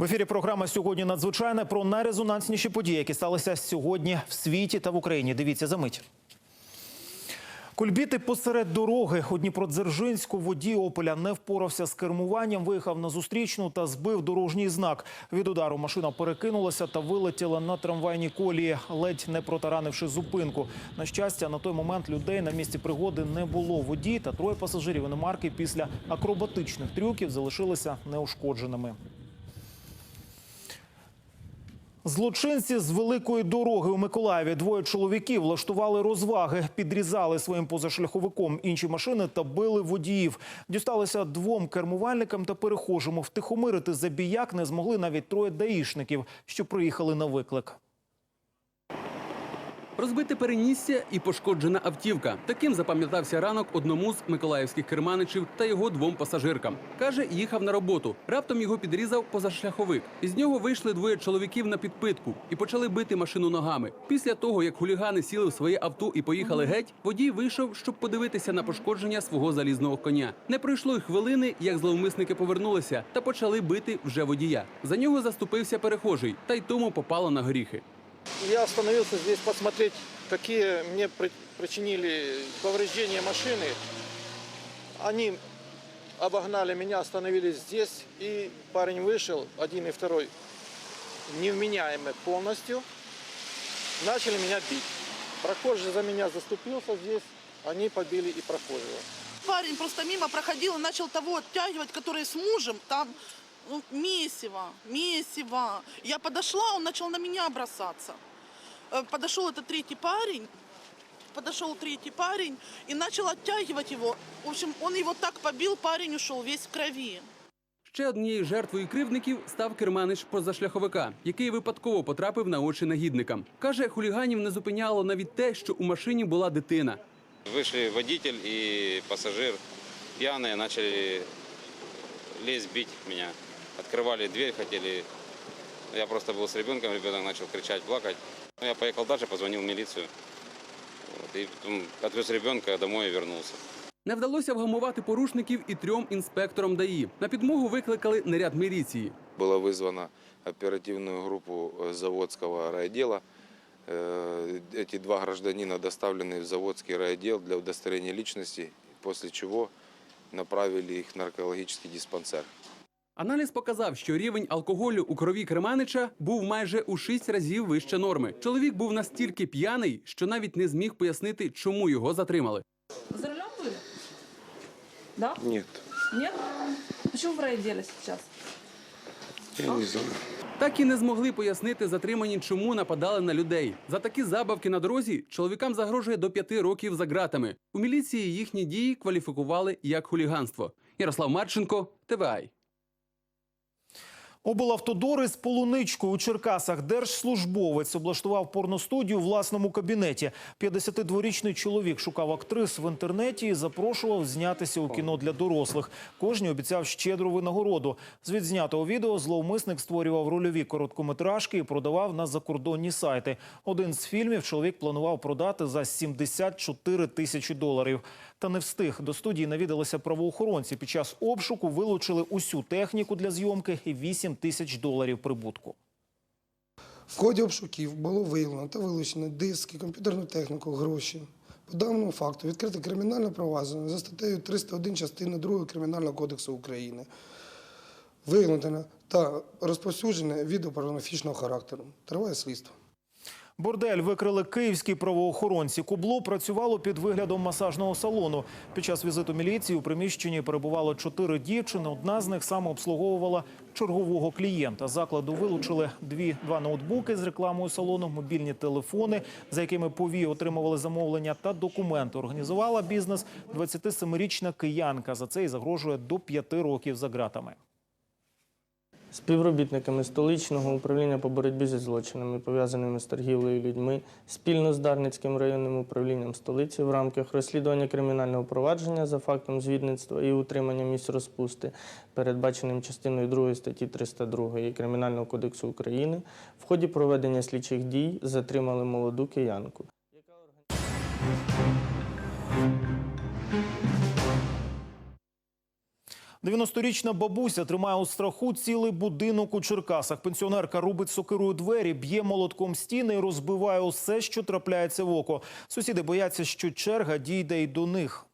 В ефірі програма сьогодні надзвичайна про найрезонансніші події, які сталися сьогодні в світі та в Україні. Дивіться за мить. Кульбіти посеред дороги у Дніпродзержинську водій Опеля не впорався з кермуванням, виїхав на зустрічну та збив дорожній знак. Від удару машина перекинулася та вилетіла на трамвайні колії, ледь не протаранивши зупинку. На щастя, на той момент людей на місці пригоди не було. Водій та троє пасажирів іномарки після акробатичних трюків залишилися неушкодженими. Злочинці з великої дороги у Миколаєві двоє чоловіків влаштували розваги, підрізали своїм позашляховиком інші машини та били водіїв. Дісталися двом кермувальникам та перехожому. Втихомирити забіяк не змогли навіть троє даїшників, що приїхали на виклик. Розбите перенісся і пошкоджена автівка. Таким запам'ятався ранок одному з миколаївських керманичів та його двом пасажиркам. Каже, їхав на роботу. Раптом його підрізав позашляховик. Із нього вийшли двоє чоловіків на підпитку і почали бити машину ногами. Після того, як хулігани сіли в своє авто і поїхали геть, водій вийшов, щоб подивитися на пошкодження свого залізного коня. Не пройшло й хвилини, як зловмисники повернулися та почали бити вже водія. За нього заступився перехожий, та й тому попало на горіхи. Я остановился здесь посмотреть, какие мне при- причинили повреждения машины. Они обогнали меня, остановились здесь, и парень вышел, один и второй, невменяемый полностью, начали меня бить. Прохожий за меня заступился здесь, они побили и прохожего. Парень просто мимо проходил и начал того оттягивать, который с мужем, там месиво, месиво. Я подошла, он начал на меня бросаться. Э, Подошел этот третий парень, подошел третий парень и начал оттягивать его. В общем, он его так побил, парень ушел весь в крови. Ще однією жертвою кривдників став керманич позашляховика, який випадково потрапив на очі негідникам. Каже, хуліганів не зупиняло навіть те, що у машині була дитина. Вышли водитель и пассажир пьяные, начали лезть, бить меня. Открывали дверь, хотели... Я просто был с ребенком, ребенок начал кричать, плакать. Ну, Я поехал дальше, позвонил в милицию. Вот, и потом отвез ребенка домой и вернулся. Не вдалося вгамувати порушників і трьом інспекторам ДАІ. На підмогу викликали наряд міліції. Было вызвано оперативную группу э, заводского райотдела. Э, Эти два гражданина доставлены в заводский райотдел для удостоверения личности, после чего направили их в наркологический диспансер. Аналіз показав, що рівень алкоголю у крові керманича був майже у шість разів вище норми. Чоловік був настільки п'яний, що навіть не зміг пояснити, чому його затримали. За рулем были? Да? Нет, Нет? Почему в райотделе сейчас? я не знаю. Так і не змогли пояснити затримані, чому нападали на людей. За такі забавки на дорозі чоловікам загрожує до п'яти років за ґратами. У міліції їхні дії кваліфікували як хуліганство. Ярослав Марченко, ТВАЙ. Облавтодори з полуничкою у Черкасах держслужбовець облаштував порностудію у власному кабінеті. 52-річний чоловік шукав актрис в інтернеті і запрошував знятися у кіно для дорослих. Кожній обіцяв щедру винагороду. З відзнятого відео зловмисник створював рольові короткометражки і продавав на закордонні сайти. Один з фільмів чоловік планував продати за 74 тисячі доларів. Та не встиг. До студії навідалися правоохоронці. Під час обшуку вилучили усю техніку для зйомки і 8 тисяч доларів прибутку. В ході обшуків було виявлено та вилучено диски, комп'ютерну техніку, гроші. По даному факту відкрите кримінальне провадження за статтею 301 частини 2 Кримінального кодексу України. Виявлено та розповсюджене відео порнографічного характеру. Триває слідство. Бордель викрили київські правоохоронці. Кубло працювало під виглядом масажного салону. Під час візиту міліції у приміщенні перебувало чотири дівчини. Одна з них саме обслуговувала чергового клієнта. Закладу вилучили дві два ноутбуки з рекламою салону, мобільні телефони, за якими повії отримували замовлення, та документи. Організувала бізнес 27-річна киянка. За це й загрожує до п'яти років за ґратами. Співробітниками столичного управління по боротьбі зі злочинами, пов'язаними з торгівлею людьми, спільно з Дарницьким районним управлінням столиці в рамках розслідування кримінального провадження за фактом звідництва і утримання місць розпусти, передбаченим частиною 2 статті 302 Кримінального кодексу України, в ході проведення слідчих дій затримали молоду киянку. 90-річна бабуся тримає у страху цілий будинок у Черкасах. Пенсіонерка рубить сокирою двері, б'є молотком стіни і розбиває усе, що трапляється в око. Сусіди бояться, що черга дійде й до них.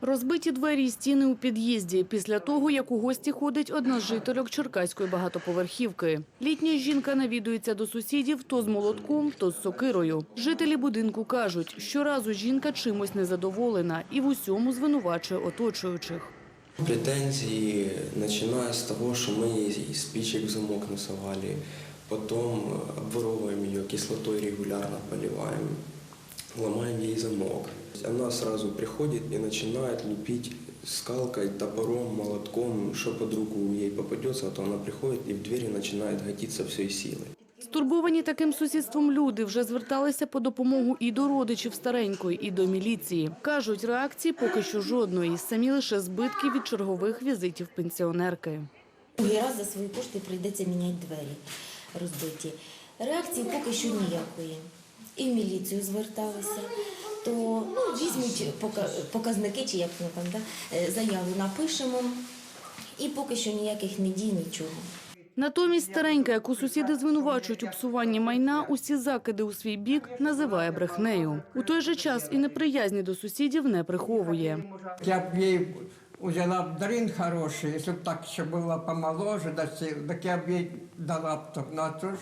Розбиті двері і стіни у під'їзді після того, як у гості ходить одна з жительок черкаської багатоповерхівки. Літня жінка навідується до сусідів то з молотком, то з сокирою. Жителі будинку кажуть, щоразу жінка чимось незадоволена і в усьому звинувачує оточуючих. Претензии, начиная с того, что мы ей спичек в замок насовали, потом обворовываем ее, кислотой регулярно поливаем, ломаем ей замок. Она сразу приходит и начинает лупить скалкой, топором, молотком, что под руку ей попадется, то она приходит и в двери начинает гатиться всей силой. Стурбовані таким сусідством люди вже зверталися по допомогу і до родичів старенької, і до міліції. Кажуть, реакції поки що жодної, самі лише збитки від чергових візитів пенсіонерки. Другий раз за свої кошти прийдеться міняти двері розбиті. Реакції поки що ніякої. І в міліцію зверталися, то ну, візьмуть показники, чи як воно там, да? е, заяву напишемо, і поки що ніяких не дій, нічого. Натомість старенька, яку сусіди звинувачують у псуванні майна, усі закиди у свій бік називає брехнею. У той же час і неприязні до сусідів не приховує. Я б їй взяла б дрин хороший, якщо б так ще було помоложе, так я б їй дала б то. Ну, а то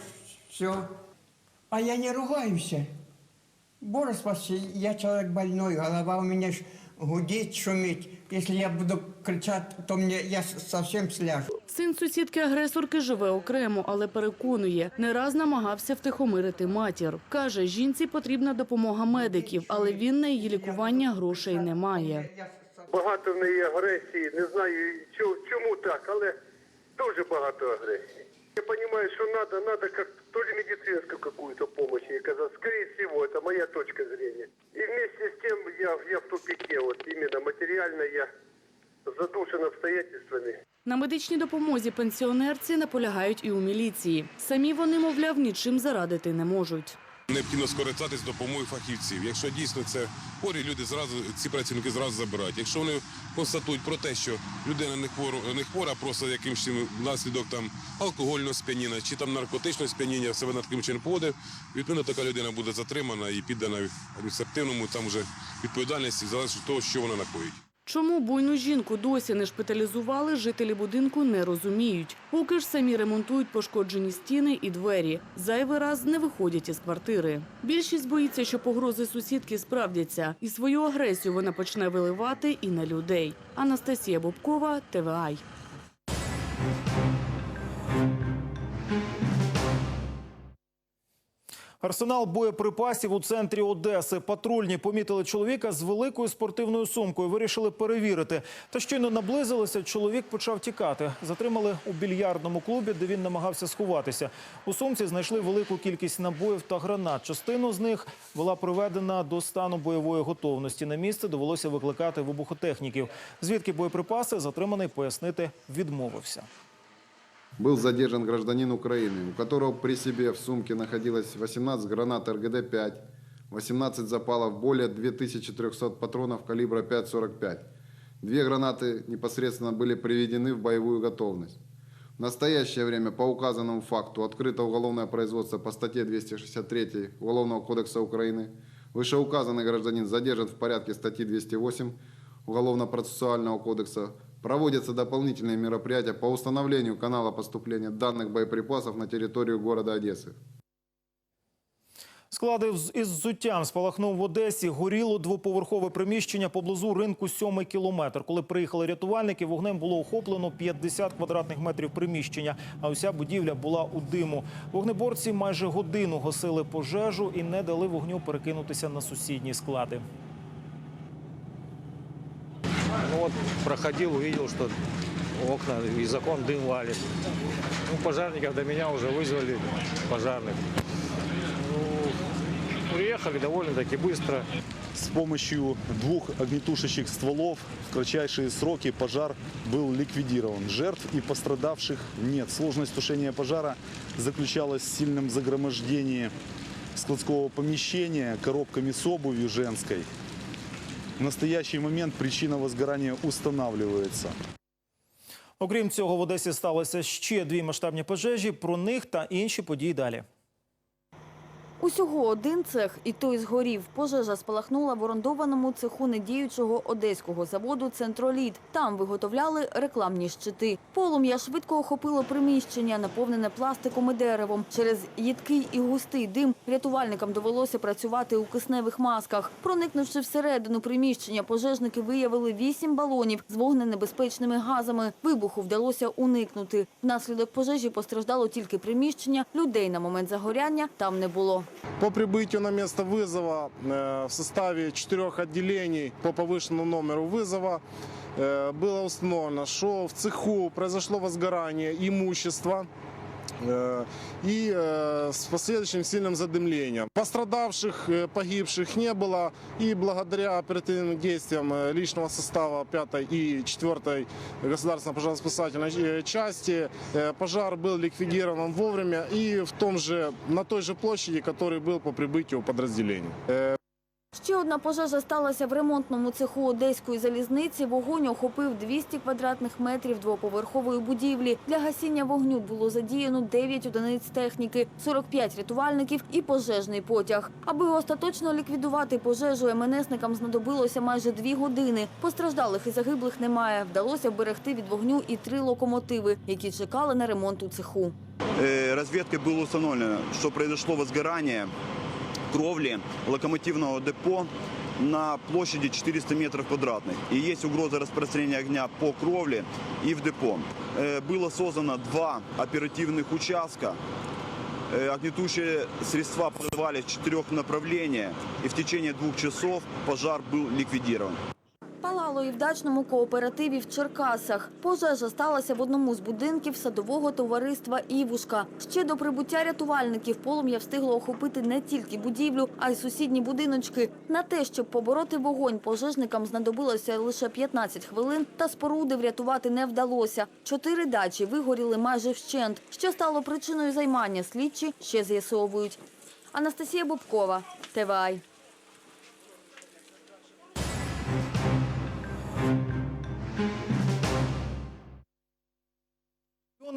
все. А я не ругаюся. Боже спаси, я человек больной, голова у меня ж гудит, шумит. Если я буду кричать, то мне я совсем сляжу. Син сусідки-агресорки живе окремо, але переконує, не раз намагався втихомирити матір. Каже, жінці потрібна допомога медиків, але він на її лікування грошей не має. Багато в неї агресії, не знаю чо- чому так, але дуже багато агресії. Я понимаю, що надо, надо как тоже медицинскую какую-то помощь ей оказать. Скорее всего, это моя точка зрения. И вместе с тем я, я в тупике, вот именно материально я задушен обстоятельствами. На медичній допомозі пенсіонерці наполягають і у міліції. Самі вони, мовляв, нічим зарадити не можуть. Необхідно скористатись допомогою фахівців. Якщо дійсно це хворі, люди зразу ці працівники зразу забирають. Якщо вони констатують про те, що людина не хвора, не хвора, просто якимось чином внаслідок там алкогольного сп'яніння чи там наркотичного сп'яніння себе над таким чином поводив, відповідно така людина буде затримана і піддана адміністративному там вже відповідальності залежно від того, що вона накоїть. Чому буйну жінку досі не шпиталізували, жителі будинку не розуміють. Поки ж самі ремонтують пошкоджені стіни і двері. Зайвий раз не виходять із квартири. Більшість боїться, що погрози сусідки справдяться. І свою агресію вона почне виливати і на людей. Анастасія Бобкова, ТВАЙ. Арсенал боєприпасів у центрі Одеси. Патрульні помітили чоловіка з великою спортивною сумкою. Вирішили перевірити. Та щойно наблизилися, чоловік почав тікати. Затримали у більярдному клубі, де він намагався сховатися. У сумці знайшли велику кількість набоїв та гранат. Частину з них була приведена до стану бойової готовності. На місце довелося викликати вибухотехніків. Звідки боєприпаси затриманий пояснити відмовився. Был задержан гражданин Украины, у которого при себе в сумке находилось 18 гранат РГД-5, 18 запалов, более 2300 патронов калибра 5,45. Две гранаты непосредственно были приведены в боевую готовность. В настоящее время по указанному факту открыто уголовное производство по статье 263 Уголовного кодекса Украины. Вышеуказанный гражданин задержан в порядке статьи 208 Уголовно-процессуального кодекса. Проводятся дополнительные мероприятия по установлению канала поступления данных боеприпасов на территорию города Одессы. Склади з- із взуттям спалахнув в Одесі. Горіло двоповерхове приміщення поблизу ринку «Сьомий кілометр». Коли приїхали рятувальники, вогнем було охоплено 50 квадратних метрів приміщення, а уся будівля була у диму. Вогнеборці майже годину гасили пожежу і не дали вогню перекинутися на сусідні склади. Вот проходил, увидел, что окна из окон дым валит. Ну, пожарников до меня уже вызвали, пожарных. Ну, приехали довольно-таки быстро. С помощью двух огнетушащих стволов в кратчайшие сроки пожар был ликвидирован. Жертв и пострадавших нет. Сложность тушения пожара заключалась в сильном загромождении складского помещения коробками с обувью женской. В настоящий момент причина возгорання устанавливається. Окрім цього, в Одесі сталося ще дві масштабні пожежі. Про них та інші події далі. Усього один цех, і той згорів. Пожежа спалахнула в орендованому цеху недіючого одеського заводу «Центроліт». Там виготовляли рекламні щити. Полум'я швидко охопило приміщення, наповнене пластиком і деревом. Через їдкий і густий дим рятувальникам довелося працювати у кисневих масках. Проникнувши всередину приміщення, пожежники виявили вісім балонів з вогненебезпечними газами. Вибуху вдалося уникнути. Внаслідок пожежі постраждало тільки приміщення. Людей на момент загоряння там не було. По прибытию на место вызова э, в составе четырех отделений по повышенному номеру вызова э, было установлено, что в цеху произошло возгорание имущества э, и э, с последующим сильным задымлением. Пострадавших, э, погибших не было, и благодаря оперативным действиям э, личного состава 5 и 4 государственной пожарно-спасательной э, части э, пожар был ликвидирован вовремя и в том же, на той же площади, который был по прибытию подразделений. Э, Ще одна пожежа сталася в ремонтному цеху Одеської залізниці. Вогонь охопив 200 квадратних метрів двоповерхової будівлі. Для гасіння вогню було задіяно 9 одиниць техніки, 45 рятувальників і пожежний потяг. Аби остаточно ліквідувати пожежу, МНСникам знадобилося майже дві години. Постраждалих і загиблих немає. Вдалося вберегти від вогню і три локомотиви, які чекали на ремонт у цеху. Э, разведкой было установлено, что произошло возгорание кровли локомотивного депо на площади 400 метров квадратных. И есть угроза распространения огня по кровле и в депо. Э, Было создано два оперативных участка. Э, Огнетушие средства подавали в четырех направлениях. И в течение двух часов пожар был ликвидирован. Палало і в дачному кооперативі в Черкасах. Пожежа сталася в одному з будинків садового товариства «Івушка». Ще до прибуття рятувальників полум'я встигло охопити не тільки будівлю, а й сусідні будиночки. На те, щоб побороти вогонь, пожежникам знадобилося лише 15 хвилин, та споруди врятувати не вдалося. Чотири дачі вигоріли майже вщент. Що стало причиною займання, слідчі ще з'ясовують. Анастасія Бубкова, ТВАЙ.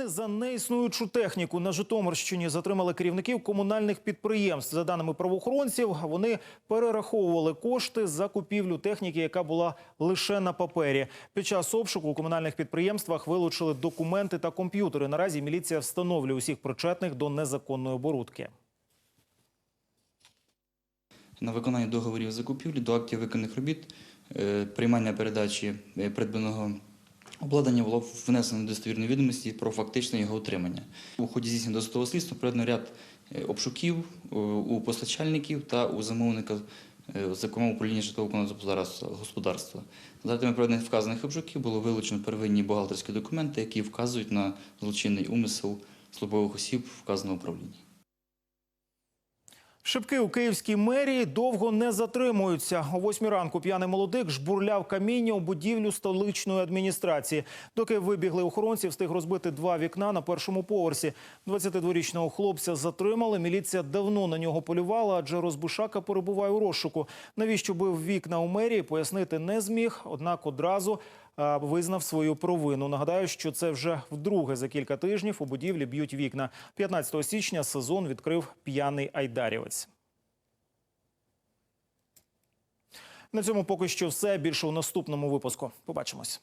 За неіснуючу техніку на Житомирщині затримали керівників комунальних підприємств. За даними правоохоронців, вони перераховували кошти за купівлю техніки, яка була лише на папері. Під час обшуку у комунальних підприємствах вилучили документи та комп'ютери. Наразі міліція встановлює усіх причетних до незаконної оборудки. на виконання договорів закупівлі до актів виконаних робіт, е, приймання передачі е, придбаного обладнання було внесено достовірні відомості про фактичне його утримання. У ході здійснення досудового слідства проведено ряд е, обшуків е, у постачальників та у замовника е, зокрема управління житлово-комунального господарства-. За результатами проведених вказаних обшуків було вилучено первинні бухгалтерські документи, які вказують на злочинний умисел службових осіб вказаного управління. Шибки у київській мерії довго не затримуються. О восьмій ранку п'яний молодик жбурляв каміння у будівлю столичної адміністрації. Доки вибігли охоронці, встиг розбити два вікна на першому поверсі. 22-річного хлопця затримали. Міліція давно на нього полювала, адже розбушака перебуває у розшуку. Навіщо бив вікна у мерії, пояснити не зміг. Однак одразу визнав свою провину. Нагадаю, що це вже вдруге за кілька тижнів у будівлі б'ють вікна. 15 січня сезон відкрив п'яний айдарівець. На цьому поки що все. Більше у наступному випуску. Побачимось.